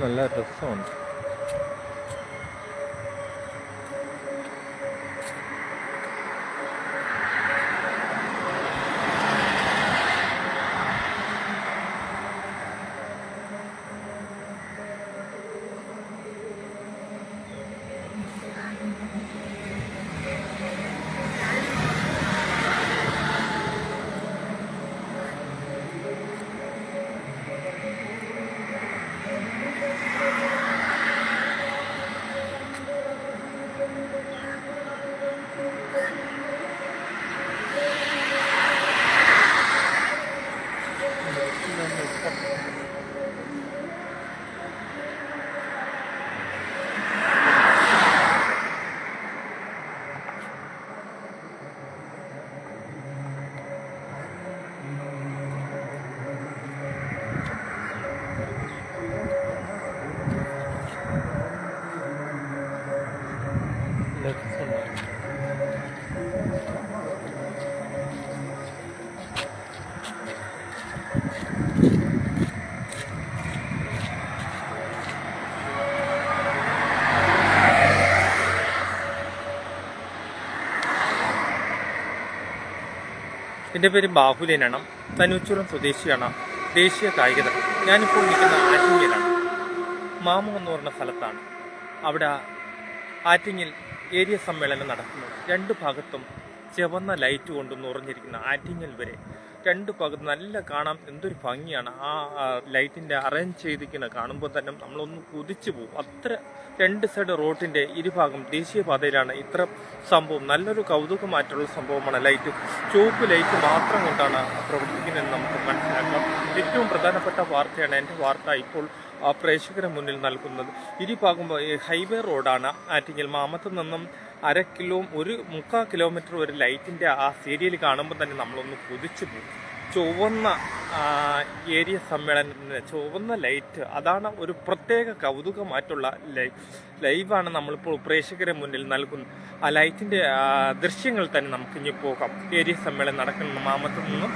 നല്ല രസമുണ്ട് എന്റെ പേര് ബാഹുലേനാണ് തനൂച്ചുറം സ്വദേശിയാണ്. ദേശീയ കായികത. ഞാനിപ്പോൾ നിൽക്കുന്ന ആറ്റിങ്ങലാണ്. മാമു എന്ന് പറഞ്ഞ സ്ഥലത്താണ്. അവിടെ ആറ്റിങ്ങിൽ ഏരിയ സമ്മേളനം നടക്കുന്നത് രണ്ട് ഭാഗത്തും ചുവന്ന ലൈറ്റ് കൊണ്ട് നിറഞ്ഞിരിക്കുന്ന ആറ്റിങ്ങൽ വരെ. രണ്ട് ഭാഗത്ത് നല്ല കാണാം. എന്തൊരു ഭംഗിയാണ്. ആ ലൈറ്റിന്റെ അറേഞ്ച് ചെയ്തിരിക്കുന്ന കാണുമ്പോൾ തന്നെ നമ്മളൊന്ന് കുതിച്ചു പോകും. അത്ര രണ്ട് സൈഡ് റോഡിന്റെ ഇരുഭാഗം ദേശീയപാതയിലാണ് ഇത്ര സംഭവം. നല്ലൊരു കൗതുകമായിട്ടുള്ള സംഭവമാണ് ലൈറ്റ് ചുവപ്പ് ലൈറ്റ് മാത്രം കൊണ്ടാണ് പ്രവർത്തിക്കുന്നതെന്ന് നമുക്ക് മനസ്സിലാക്കാം. ഏറ്റവും പ്രധാനപ്പെട്ട വാർത്തയാണ് എന്റെ വാർത്ത. ഇപ്പോൾ പ്രേക്ഷകരുടെ മുന്നിൽ നൽകുന്നത്. ഇരുഭാഗം ഹൈവേ റോഡാണ് ആറ്റിങ്ങൽ മാമത്ത് നിന്നും അര കിലോ ഒരു മുക്കാൽ കിലോമീറ്റർ ഒരു ലൈറ്റിന്റെ ആ സീരിയൽ കാണുമ്പോൾ തന്നെ നമ്മളൊന്ന് കുതിച്ചു പോകും. ചുവന്ന ഏരിയ സമ്മേളനത്തിന് ചുവന്ന ലൈറ്റ് അതാണ് ഒരു പ്രത്യേക കൗതുകമായിട്ടുള്ള ലൈ ലൈവാണ് നമ്മളിപ്പോൾ പ്രേക്ഷകരെ മുന്നിൽ നൽകുന്നത് ആ ലൈറ്റിന്റെ ദൃശ്യങ്ങൾ തന്നെ നമുക്ക് ഇനി പോകാം. ഏരിയ സമ്മേളനം നടക്കുന്ന മാമത്ത് നിന്നും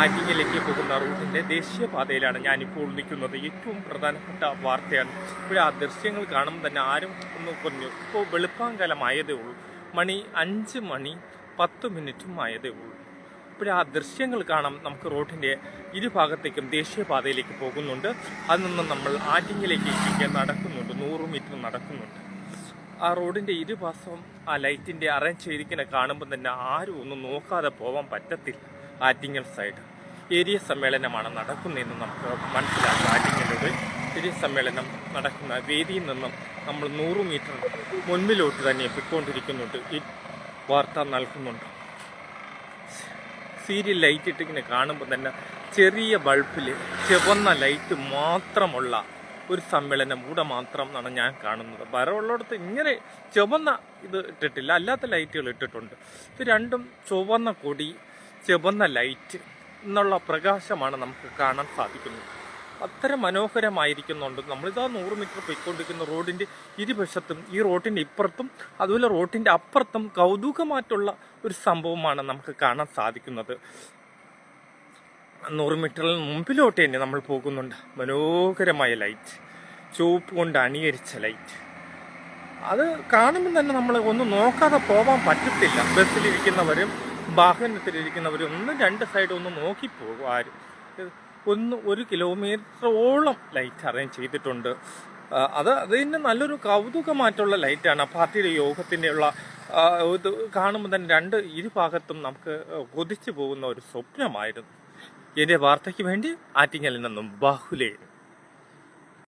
ആറ്റിങ്ങലേക്ക് പോകുന്ന റൂട്ടിന്റെ ദേശീയപാതയിലാണ് ഞാനിപ്പോൾ നിൽക്കുന്നത്. ഏറ്റവും പ്രധാനപ്പെട്ട വാർത്തയാണ്. ഇപ്പോൾ ആ ദൃശ്യങ്ങൾ കാണുമ്പോൾ തന്നെ ആരും ഒന്ന് പറഞ്ഞു ഇപ്പോൾ വെളുപ്പാങ്കാലമായതേ ഉള്ളൂ. മണി അഞ്ച് മണി പത്ത് മിനിറ്റും ആയതേ ഉള്ളൂ. ഇപ്പോൾ ആ ദൃശ്യങ്ങൾ കാണാം നമുക്ക് റോഡിന്റെ ഇരുഭാഗത്തേക്കും ദേശീയപാതയിലേക്ക് പോകുന്നുണ്ട്. അതിൽ നിന്ന് നമ്മൾ ആറ്റിങ്ങിലേക്ക് നടക്കുന്നുണ്ട്. നൂറ് മീറ്റർ നടക്കുന്നുണ്ട്. ആ റോഡിന്റെ ഇരുഭാഗവും ആ ലൈറ്റിന്റെ അറേഞ്ച് ചെയ്തിരിക്കുന്ന കാണുമ്പോൾ തന്നെ ആരും ഒന്നും നോക്കാതെ പോകാൻ പറ്റത്തില്ല ആറ്റിങ്ങൽ സൈഡ്. ഏരിയ സമ്മേളനമാണ് നടക്കുന്നതെന്ന് നമുക്ക് മനസ്സിലാക്കാം. ആറ്റിങ്ങലോട് ഏരിയ സമ്മേളനം നടക്കുന്ന വേദിയിൽ നിന്നും നമ്മൾ നൂറ് മീറ്റർ മുൻപിലോട്ട് തന്നെ എത്തിക്കൊണ്ടിരിക്കുന്നുണ്ട് ഈ വാർത്ത നൽകുന്നുണ്ട്. സീരിയൽ ലൈറ്റ് ഇട്ടിങ്ങനെ കാണുമ്പോൾ തന്നെ ചെറിയ ബൾബിൽ ചുവന്ന ലൈറ്റ് മാത്രമുള്ള ഒരു സമ്മേളനം കൂടെ മാത്രം എന്നാണ് ഞാൻ കാണുന്നത്. വരവുള്ളിടത്ത് ഇങ്ങനെ ചുവന്ന ഇത് ഇട്ടിട്ടില്ല അല്ലാത്ത ലൈറ്റുകൾ ഇട്ടിട്ടുണ്ട്. ഇത് രണ്ടും ചുവന്ന കൊടി ചുവന്ന ലൈറ്റ് എന്നുള്ള പ്രകാശമാണ് നമുക്ക് കാണാൻ സാധിക്കുന്നത്. അത്ര മനോഹരമായിരിക്കുന്നുണ്ട്. നമ്മളിതാ നൂറ് മീറ്റർ പോയിക്കൊണ്ടിരിക്കുന്ന റോഡിന്റെ ഇരുവശത്തും ഈ റോഡിന്റെ ഇപ്പുറത്തും അതുപോലെ റോഡിന്റെ അപ്പുറത്തും കൗതുകമായിട്ടുള്ള ഒരു സംഭവമാണ് നമുക്ക് കാണാൻ സാധിക്കുന്നത്. നൂറ് മീറ്ററിൽ മുമ്പിലോട്ട് തന്നെ നമ്മൾ പോകുന്നുണ്ട്. മനോഹരമായ ലൈറ്റ് ചുവപ്പ് കൊണ്ട് അണിയരിച്ച ലൈറ്റ് അത് കാണുമ്പോൾ തന്നെ നമ്മൾ ഒന്നും നോക്കാതെ പോകാൻ പറ്റത്തില്ല. ബസ്സിലിരിക്കുന്നവരും വാഹനത്തിലിരിക്കുന്നവരും ഒന്നും രണ്ട് സൈഡും ഒന്ന് നോക്കിപ്പോകും ആരും. ഒന്ന് ഒരു കിലോമീറ്ററോളം ലൈറ്റ് അറേഞ്ച് ചെയ്തിട്ടുണ്ട്. അത് അതിന് നല്ലൊരു കൗതുകമായിട്ടുള്ള ലൈറ്റാണ് പാർട്ടിയുടെ യോഗത്തിന്റെ ഉള്ള ആ, ഇത് കാണുമ്പോൾ തന്നെ രണ്ട് ഇരുഭാഗത്തും നമുക്ക് കൊതിച്ചു പോകുന്ന ഒരു സ്വപ്നമായിരുന്നു. എന്റെ വാർത്തയ്ക്ക് വേണ്ടി ആറ്റിങ്ങലിൽ നിന്നും ബാഹുലേ